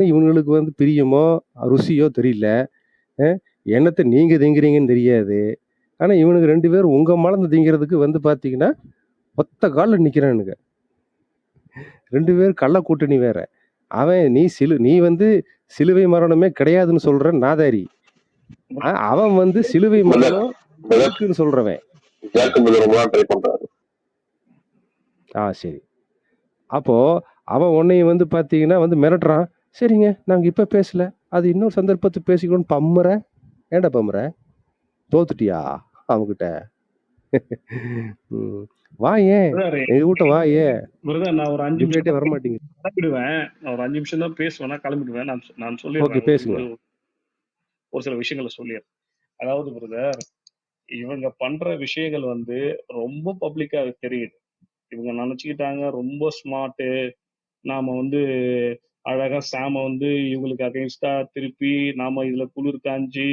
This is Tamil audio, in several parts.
இவனுங்களுக்கு வந்து பிரியமோ, ருசியோ தெரியல. என்னத்த நீங்க திங்கிறீங்கன்னு தெரியாது. ஆனா, இவனுங்க 2 பேரும் உங்க மலர்ந்து திங்கிறதுக்கு வந்து பார்த்தீங்கன்னா, ஒத்த கால்ல நிக்கிறானுங்க. 2 பேரும் கள்ள கூட்டணி வேற. அவன் நீ சிலு நீ வந்து சிலுவை மரணமே கிடையாதுன்னு சொல்ற நாதாரி. அவன் வந்து சிலுவை மரணம் இருக்குன்னு சொல்றவன். ஆ சரி. அப்போ அவன் உன்னைய வந்து பார்த்தீங்கன்னா வந்து மிரட்டுறான். சரிங்க, நாங்க இப்ப பேசல. அது இன்னொரு சந்தர்ப்பத்துல பேசிக்கிறோம்னு பம்முற. ஏன்டா பம்முற? தோத்துட்டியா அவன்கிட்ட? ம். வாயேன். பிரதர் எங்க கூட்டம் வாயேன். பிரதர் நான் ஒரு 5 நிமிஷம் டிபேட்டே தான் வரமாட்டேங்குது. கிளம்பிடுவேன். ஒரு 5 நிமிஷம் தான் பேசுவேன். நான் கிளம்பிடுவேன். நான் நான் ஓகே சொல்லிடுறேன். ஒரு பேசுங்க. ஒரு ஒரு சில விஷயங்கள சொல்லிடுறேன். அதாவது பிரதர், இவங்க பண்ற விஷயங்கள் வந்து ரொம்ப பப்ளிக்கா தெரியுது. இவங்க நெனச்சுக்கிட்டாங்க ரொம்ப ஸ்மார்ட்டு. நாம வந்து அழகா சாம வந்து இவங்களுக்கு அகைன்ஸ்டா திருப்பி, நாம இதுல குளிர் காஞ்சி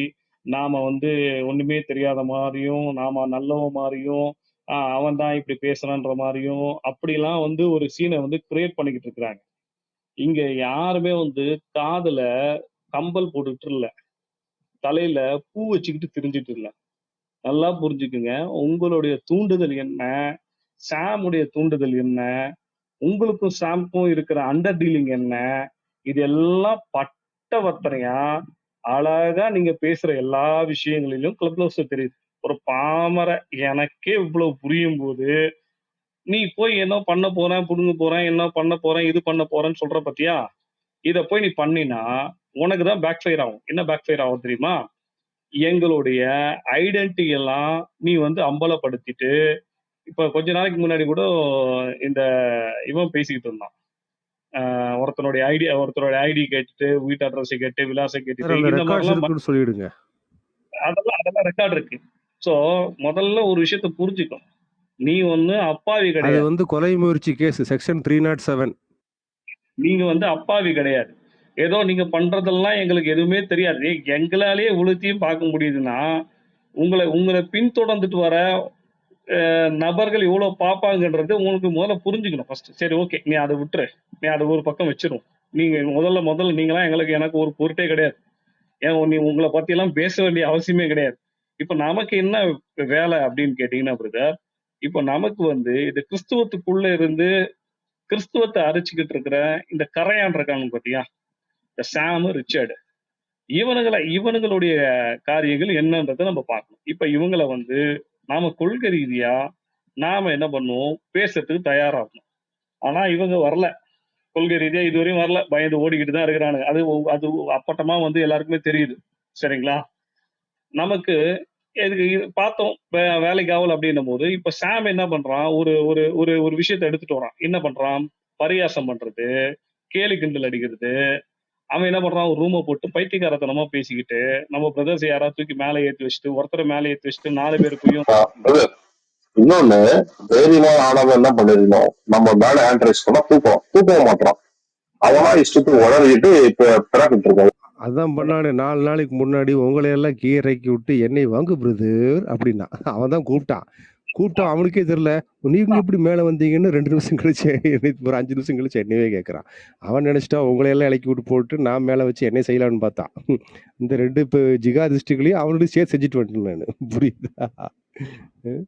நாம வந்து ஒண்ணுமே தெரியாத மாதிரியும் நாம நல்லவன் மாதிரியும் அவன் தான் இப்படி பேசுறான்ற மாதிரியும் அப்படிலாம் வந்து ஒரு சீனை வந்து கிரியேட் பண்ணிக்கிட்டு இருக்கிறாங்க. இங்க யாருமே வந்து காதுல கம்பல் போட்டுட்டு இல்ல. தலையில பூ வச்சுக்கிட்டு திரிஞ்சிட்டு இல்ல. நல்லா புரிஞ்சுக்குங்க. உங்களுடைய தூண்டுதல் என்ன? சாமுடைய தூண்டுதல் என்ன? உங்களுக்கும் சாம்க்கும் இருக்கிற அண்டர் டீலிங் என்ன? இது எல்லாம் பட்டவர்த்தனையா, அழகா நீங்க பேசுற எல்லா விஷயங்களிலும் கிளப் ஹவுஸ் தெரியுது. ஒரு பாமர எனக்கே இவ்வளவு புரியும் போது நீ போய் என்ன பண்ண போறேன், புடுங்க போறேன், என்ன பண்ண போறேன், இது பண்ண போறேன்னு சொல்ற பாத்தியா? இத போய் நீ பண்ணினா, உனக்கு தான் பேக் ஃபயர் ஆகும். என்ன பேக் ஃபயர் ஆகும் தெரியுமா? எங்களுடைய ஐடென்டிட்டி எல்லாம் நீ வந்து அம்பலப்படுத்திட்டு, இப்ப கொஞ்ச நாளைக்கு முன்னாடி கூட இந்த இவன் பேசிக்கிட்டு இருந்தான். ஒருத்தனுடைய ஐடி ஒருத்தரோட ஐடி கேட்டுட்டு, வீட்டு அட்ரஸ கேட்டு, விலாசம் இருக்குன்னு சொல்லிடுங்க. அதெல்லாம் அதெல்லாம் ரெக்கார்ட் இருக்கு. சோ, முதல்ல ஒரு விஷயத்த புரிஞ்சுக்கோ. நீ ஒண்ணு அப்பாவி கிடையாது. வந்து கொலை முயற்சி கேஸ் செக்ஷன் 307. நீங்க வந்து அப்பாவி கிடையாது. ஏதோ நீங்க பண்றதெல்லாம் எங்களுக்கு எதுவுமே தெரியாது. எங்களாலேயே இவ்வளத்தையும் பார்க்க முடியுதுன்னா, உங்கள உங்கள பின்தொடர்ந்துட்டு வர நபர்கள் இவ்வளோ பார்ப்பாங்கன்றது உங்களுக்கு முதல்ல புரிஞ்சுக்கணும் ஃபர்ஸ்ட். சரி ஓகே. நீ அதை விட்டுரு. நீ அதை ஒரு பக்கம் வச்சிருவோம் நீங்க முதல்ல முதல்ல நீங்களாம் எங்களுக்கு எனக்கு ஒரு பொருட்டே கிடையாது. ஏன் நீ உங்களை பத்திலாம் பேச வேண்டிய அவசியமே கிடையாது. இப்ப நமக்கு என்ன வேலை அப்படின்னு கேட்டீங்கன்னா பிரதர், இப்ப நமக்கு வந்து இது கிறிஸ்துவத்துக்குள்ள இருந்து கிறிஸ்துவத்தை அரிச்சுக்கிட்டு இருக்கிற இந்த கரையான் இருக்கானுங்க பாத்தியா? இந்த சாமு, ரிச்சர்டு. இவனுங்களை இவனுங்களுடைய காரியங்கள் என்னன்றதை நம்ம பார்க்கணும். இப்ப இவங்கள வந்து நாம கொள்கை ரீதியா நாம என்ன பண்ணுவோம்? பேசுறதுக்கு தயாராகணும். ஆனா இவங்க வரல. கொள்கை ரீதியா இதுவரையும் வரல. பயந்து ஓடிக்கிட்டு தான் இருக்கிறானுங்க. அது அது அப்பட்டமா வந்து எல்லாருக்குமே தெரியுது. சரிங்களா? நமக்கு இதுக்கு இது பார்த்தோம். வே வேலைக்கு அப்படின்னும் போது இப்ப சாம் என்ன பண்றான்? ஒரு ஒரு ஒரு ஒரு விஷயத்த எடுத்துட்டு வரான். என்ன பண்றான்? பரியாசம் பண்றது, கேலி கிண்டல் அடிக்கிறது. அவன் என்ன பண்றான்? ஒரு ரூம போட்டு பைத்தியக்காரத்தனமா பேசிக்கிட்டு, நம்ம பிரதர்ஸ யாராவது தூக்கி மேல ஏத்தி வச்சுட்டு, ஒருத்தரை மேல ஏத்தி வச்சுட்டு நாலு பேர் போயும் இன்னொன்னு தைரியமா ஆனவன் என்ன பண்ணிருக்கணும்? நம்ம மேல ஹேண்ட் ரைஸ் பண்ணா தூக்கம். தூக்கவும் மாட்றான். அவனா இஷ்டத்துக்கு உளறிட்டு இப்ப பிறக்கிட்டு இருக்கான். அதான் பண்ணானே 4 நாளைக்கு முன்னாடி உங்கள எல்லாம் கீ இறக்கி விட்டு என்னை வாங்கு பிரதர் அப்படின்னா. அவன் தான் கூப்பிட்டான். கூப்பிட்டான் அவனுக்கே தெரியல. நீங்க எப்படி மேல வந்தீங்கன்னு 2 நிமிஷம் கழிச்சு என்னை ஒரு 5 நிமிஷம் கழிச்சு என்னையவே கேட்கறான். அவன் நினைச்சுட்டான் உங்கள எல்லாம் இறக்கி விட்டு போட்டு நான் மேல வச்சு என்னைய செய்யலாம்னு பார்த்தான். இந்த 2 இப்ப ஜிகாதிஸ்டுகளையும் அவனோடயும் சேர்த்து செஞ்சுட்டு வந்துட்டேன் நானு. புரியுதா? ம்.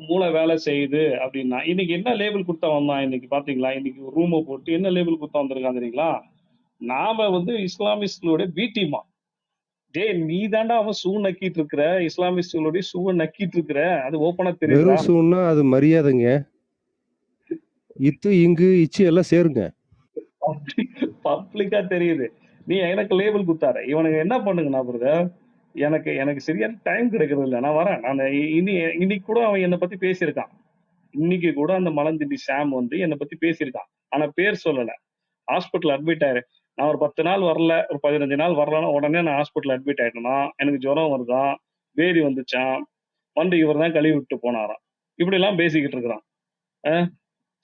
மூளை வேலை செய்யுது அப்படின்னா, இன்னைக்கு என்ன லேபிள் குடுத்தா வந்தான் இன்னைக்கு பாத்தீங்களா? இன்னைக்கு ரூம போட்டு என்ன லேபிள் குடுத்தா வந்திருக்கான் தெரியுங்களா? நாம வந்து இஸ்லாமிஸ்டுகளுடைய பி டீமா. டேய் நீ தான்டா அவன் ஷூ நக்கிட்டு இருக்கிற. இஸ்லாமிஸ்டுகளுடைய ஷூவ நக்கிட்டு இருக்கிற. அது ஓப்பனா தெரியுதா? வெறும் ஷூன்னா அது மரியாதைங்க. இத்து, இங்கு, இச்சு எல்லாம் சேருங்க. பப்ளிக்கா தெரியுது. நீ எனக்கு லேபிள் குடுத்தாரு. இவனுங்க என்ன பண்ணுங்கன்னா பிரதர், எனக்கு எனக்கு சரியான டைம் கிடைக்கிறது இல்ல. நான் வரேன். நான் இனி இன்னைக்கு கூட அவன் என்ன பத்தி பேசியிருக்கான். இன்னைக்கு கூட அந்த மலந்திண்டி சாம் வந்து என்ன பத்தி பேசியிருக்கான். ஆனா பேர் சொல்லல. ஹாஸ்பிடல் அட்மிட் ஆயிரு நான் ஒரு 10 நாள் வரல, ஒரு 15 நாள் வரலன்னா உடனே நான் ஹாஸ்பிடல் அட்மிட் ஆயிட்டேனா, எனக்கு ஜுரம் வருதாம், பேதி வந்துச்சாம், வந்து இவர் தான் கழுவி விட்டு போனாராம். இப்படி எல்லாம் பேசிக்கிட்டு இருக்கிறான்.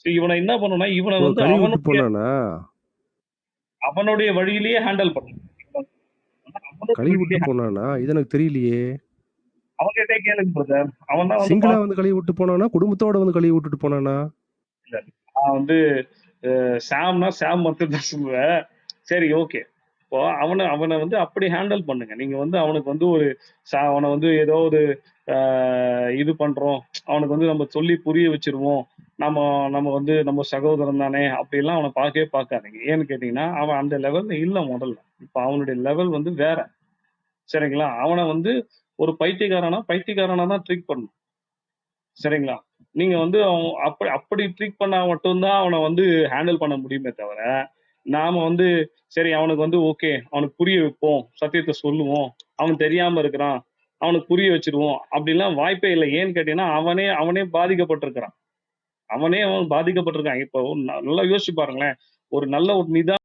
இவன என்ன பண்ணணும்னா, இவன! வந்து அவனுடைய வழியிலேயே ஹேண்டில் பண்ணணும். கழுவி விட்டு போனானா? இது எனக்கு தெரியலையே! அவங்ககிட்ட கேளுங்க பிரதர் அவன் தான் சிங்கிளா வந்து கழுவி விட்டு போனானா? குடும்பத்தோட வந்து கழுவி விட்டுட்டு போனானா நான் வந்து சாம்னா சாம் மட்டும் தான் சொல்லுவேன். சரி ஓகே இப்போ அவனை அவனை வந்து அப்படி ஹேண்டில் பண்ணுங்க. நீங்க வந்து அவனுக்கு வந்து ஒரு சா- அவனை வந்து ஏதோ ஒரு இது பண்றோம். அவனுக்கு வந்து நம்ம சொல்லி புரிய வச்சிருவோம். நம்ம நம்ம வந்து நம்ம சகோதரன் தானே அப்படிலாம் அவனை பார்க்கவே பார்க்காதீங்க. ஏன்னு கேட்டீங்கன்னா அவன் அந்த லெவல்ல இல்லை முதல்ல. இப்போ அவனுடைய லெவல் வந்து வேற. சரிங்களா? அவனை வந்து ஒரு பைத்தியக்காரனா பைத்தியக்காரனா தான் ட்ரீட் பண்ணும் சரிங்களா? நீங்க வந்து அவன் அப்படி அப்படி ட்ரீட் பண்ணா மட்டும்தான் அவனை வந்து ஹேண்டில் பண்ண முடியுமே தவிர நாம வந்து சரி அவனுக்கு வந்து ஓகே அவனுக்கு புரிய வைப்போம் சத்தியத்தை சொல்லுவோம் அவன் தெரியாம இருக்கிறான் அவனுக்கு புரிய வச்சிருவோம் அப்படிலாம் வாய்ப்பே இல்லை. ஏன்னு கேட்டீங்கன்னா அவனே அவனே பாதிக்கப்பட்டிருக்கிறான். அவனே அவன் பாதிக்கப்பட்டிருக்கான். இப்போ நல்லா யோசிச்சு பாருங்களேன். ஒரு நல்ல ஒரு நிதா